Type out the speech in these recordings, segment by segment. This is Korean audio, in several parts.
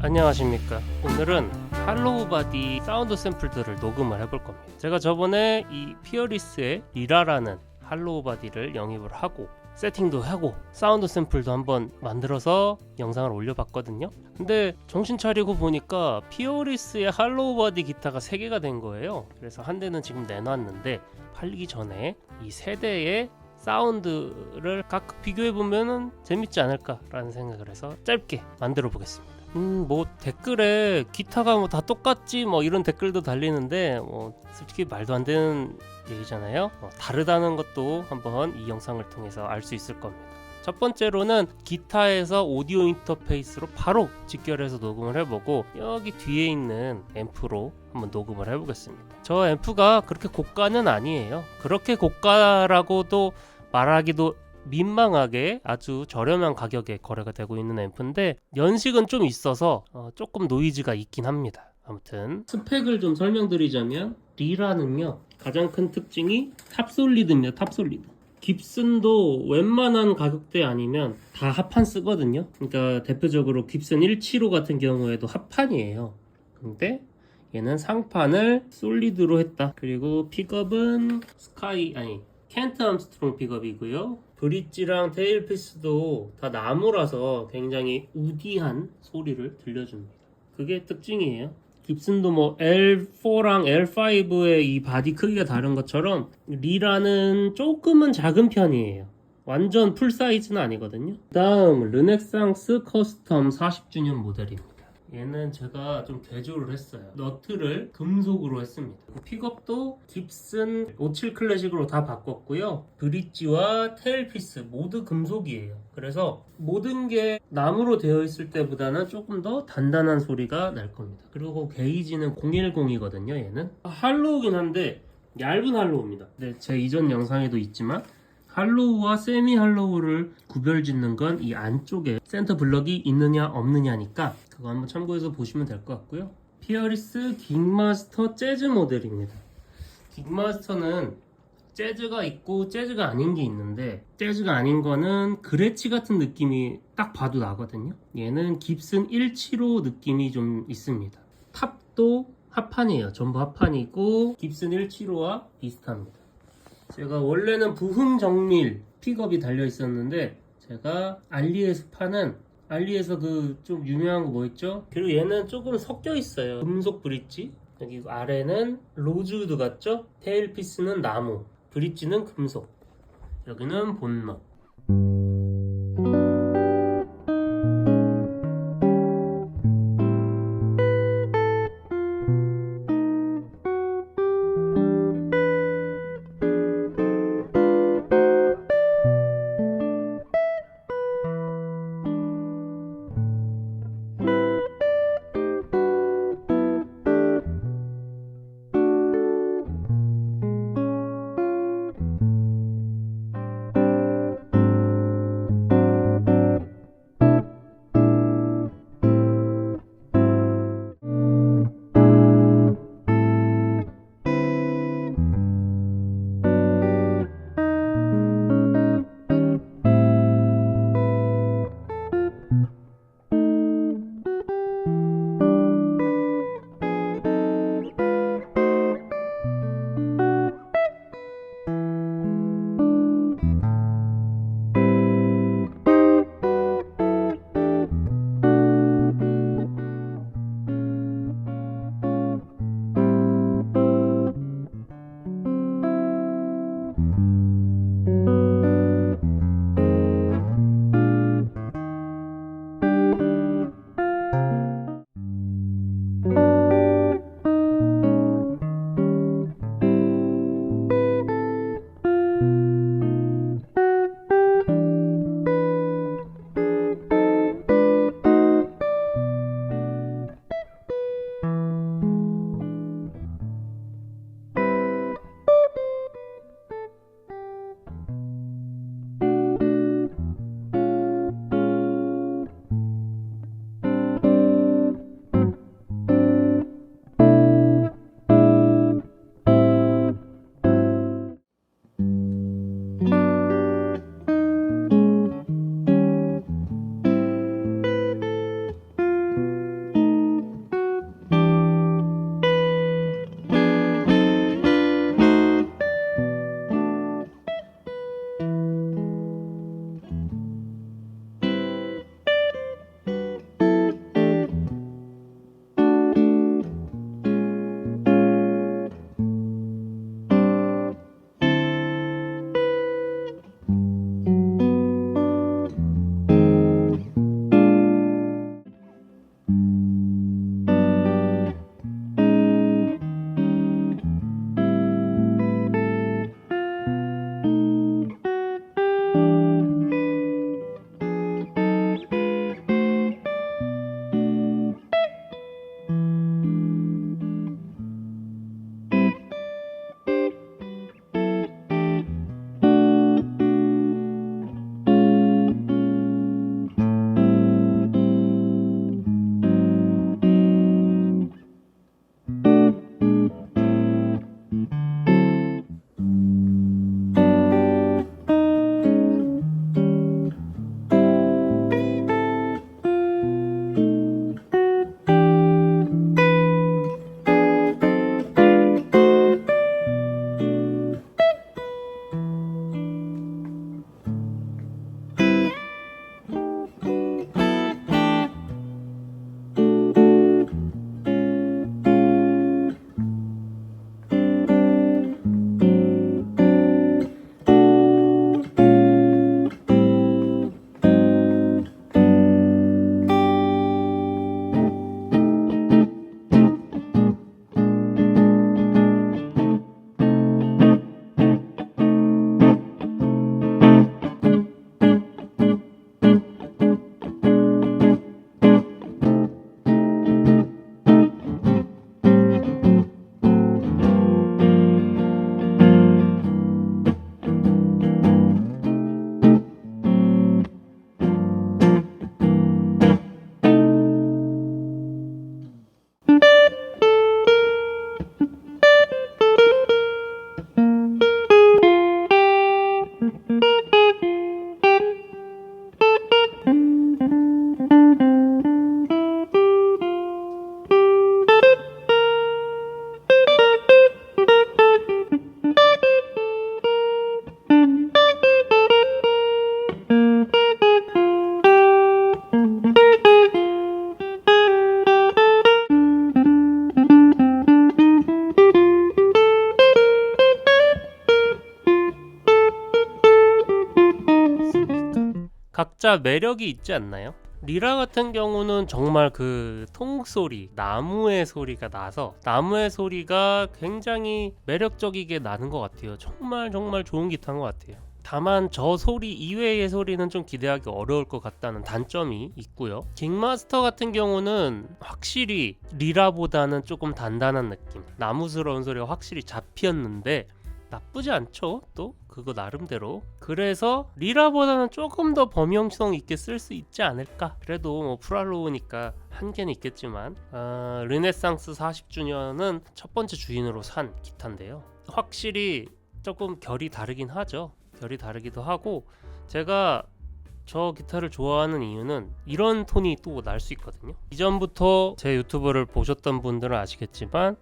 안녕하십니까. 오늘은 할로우 바디 사운드 샘플들을 녹음을 해볼 겁니다. 제가 저번에 이 피어리스의 리라라는 할로우 바디를 영입을 하고 세팅도 하고 사운드 샘플도 한번 만들어서 영상을 올려봤거든요. 근데 정신 차리고 보니까 피어리스의 할로우 바디 기타가 3개가 된 거예요. 그래서 한 대는 지금 내놨는데 팔리기 전에 이 세 대의 사운드를 각각 비교해 보면은 재밌지 않을까라는 생각을 해서 짧게 만들어 보겠습니다. 음, 뭐 댓글에 기타가 뭐 다 똑같지 뭐 이런 댓글도 달리는데 뭐 솔직히 말도 안 되는 얘기잖아요. 어, 다르다는 것도 한번 이 영상을 통해서 알 수 있을 겁니다. 첫 번째로는 기타에서 오디오 인터페이스로 바로 직결해서 녹음을 해보고 여기 뒤에 있는 앰프로 한번 녹음을 해보겠습니다. 저 앰프가 그렇게 고가는 아니에요. 그렇게 고가라고도 말하기도 민망하게 아주 저렴한 가격에 거래가 되고 있는 앰프인데 연식은 좀 있어서 어, 조금 노이즈가 있긴 합니다. 아무튼 스펙을 좀 설명드리자면 리라는요 가장 큰 특징이 탑솔리드입니다. 탑솔리드. 깁슨도 웬만한 가격대 아니면 다 합판 쓰거든요. 그러니까 대표적으로 깁슨 175 같은 경우에도 합판이에요. 근데 얘는 상판을 솔리드로 했다. 그리고 픽업은 스카이 아니 켄트 암스트롱 픽업이고요. 브릿지랑 테일피스도 다 나무라서 굉장히 우디한 소리를 들려줍니다. 그게 특징이에요. 깁슨도 뭐 L4랑 L5의 이 바디 크기가 다른 것처럼 리라는 조금은 작은 편이에요. 완전 풀 사이즈는 아니거든요. 다음 르넥상스 커스텀 40주년 모델입니다. 얘는 제가 좀 개조를 했어요. 너트를 금속으로 했습니다. 픽업도 깁슨 57 클래식으로 다 바꿨고요. 브릿지와 테일피스 모두 금속이에요. 그래서 모든 게 나무로 되어 있을 때보다는 조금 더 단단한 소리가 날 겁니다. 그리고 게이지는 010이거든요. 얘는 할로우긴 한데 얇은 할로우입니다. 네, 제 이전 영상에도 있지만 할로우와 세미 할로우를 구별 짓는 건 이 안쪽에 센터 블럭이 있느냐 없느냐니까 그거 한번 참고해서 보시면 될 것 같고요. 피어리스 긱마스터 재즈 모델입니다. 긱마스터는 재즈가 있고 재즈가 아닌 게 있는데 재즈가 아닌 거는 그레치 같은 느낌이 딱 봐도 나거든요. 얘는 깁슨 175 느낌이 좀 있습니다. 탑도 합판이에요. 전부 합판이고 깁슨 175와 비슷합니다. 제가 원래는 부흥 정밀 픽업이 달려 있었는데 제가 알리에서 파는 알리에서 그 좀 유명한 거뭐 있죠? 그리고 얘는 조금 섞여 있어요. 금속 브릿지. 여기 아래는 로즈우드 같죠? 테일피스는 나무, 브릿지는 금속. 여기는 본넛. 각자 매력이 있지 않나요? 리라 같은 경우는 정말 그 통소리, 나무의 소리가 나서 나무의 소리가 굉장히 매력적이게 나는 것 같아요. 정말 정말 좋은 기타인 것 같아요. 다만 저 소리 이외의 소리는 좀 기대하기 어려울 것 같다는 단점이 있고요. 킹마스터 같은 경우는 확실히 리라보다는 조금 단단한 느낌, 나무스러운 소리가 확실히 잡혔는데 나쁘지 않죠. 또 그거 나름대로. 그래서 리라보다는 조금 더 범용성 있게 쓸 수 있지 않을까. 그래도 뭐 프랄로우니까 한계는 있겠지만 아, 르네상스 40주년은 첫 번째 주인으로 산 기타인데요. 확실히 조금 결이 다르긴 하죠. 결이 다르기도 하고 제가 저 기타를 좋아하는 이유는 이런 톤이 또 날 수 있거든요. 이전부터 제 유튜브를 보셨던 분들은 아시겠지만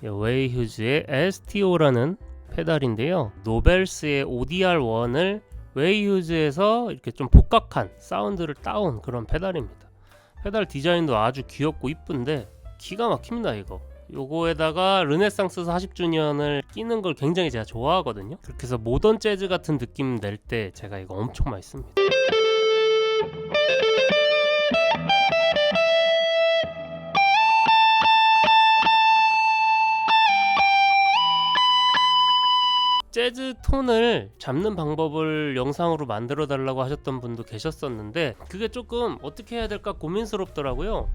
웨이 휴즈의 STO라는 페달인데요. 노벨스의 ODR1을 웨이 휴즈에서 이렇게 좀 복각한 사운드를 따온 그런 페달입니다. 페달 디자인도 아주 귀엽고 이쁜데 기가 막힙니다 이거. 요거에다가 르네상스 40주년을 끼는 걸 굉장히 제가 좋아하거든요. 그렇게 해서 모던 재즈 같은 느낌 낼 때 제가 이거 엄청 많이 씁니다. 재즈 톤을 잡는 방법을 영상으로 만들어 달라고 하셨던 분도 계셨었는데 그게 조금 어떻게 해야 될까 고민스럽더라고요.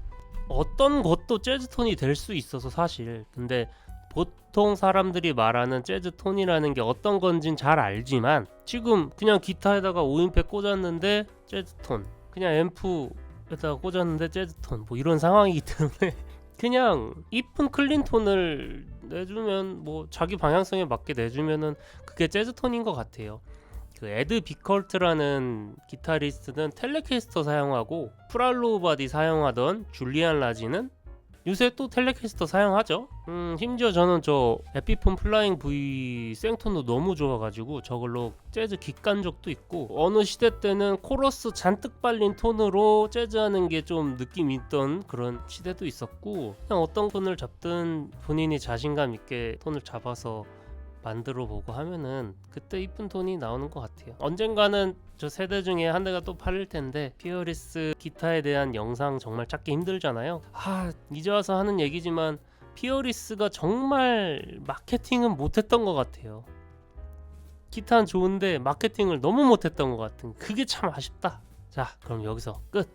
어떤 것도 재즈 톤이 될 수 있어서 사실 근데 보통 사람들이 말하는 재즈 톤이라는 게 어떤 건진 잘 알지만 지금 그냥 기타에다가 오인팩 꽂았는데 재즈 톤 그냥 앰프에다가 꽂았는데 재즈 톤 뭐 이런 상황이기 때문에 그냥 이쁜 클린 톤을 내주면 뭐 자기 방향성에 맞게 내주면은 그게 재즈 톤인 것 같아요. 그 에드 비컬트라는 기타리스트는 텔레캐스터 사용하고 프랄로우 바디 사용하던 줄리안 라지는 요새 또 텔레캐스터 사용하죠. 음, 심지어 저는 저 에피폰 플라잉 V 생톤도 너무 좋아가지고 저걸로 재즈 기깐 적도 있고 어느 시대 때는 코러스 잔뜩 빨린 톤으로 재즈하는 게 좀 느낌 있던 그런 시대도 있었고 그냥 어떤 톤을 잡든 본인이 자신감 있게 톤을 잡아서 만들어 보고 하면은 그때 이쁜 톤이 나오는 것 같아요. 언젠가는 저 세대 중에 한 대가 또 팔릴 텐데 피어리스 기타에 대한 영상 정말 찾기 힘들잖아요. 아 이제 와서 하는 얘기지만 피어리스가 정말 마케팅은 못했던 것 같아요. 기타는 좋은데 마케팅을 너무 못했던 것 같은 그게 참 아쉽다. 자 그럼 여기서 끝.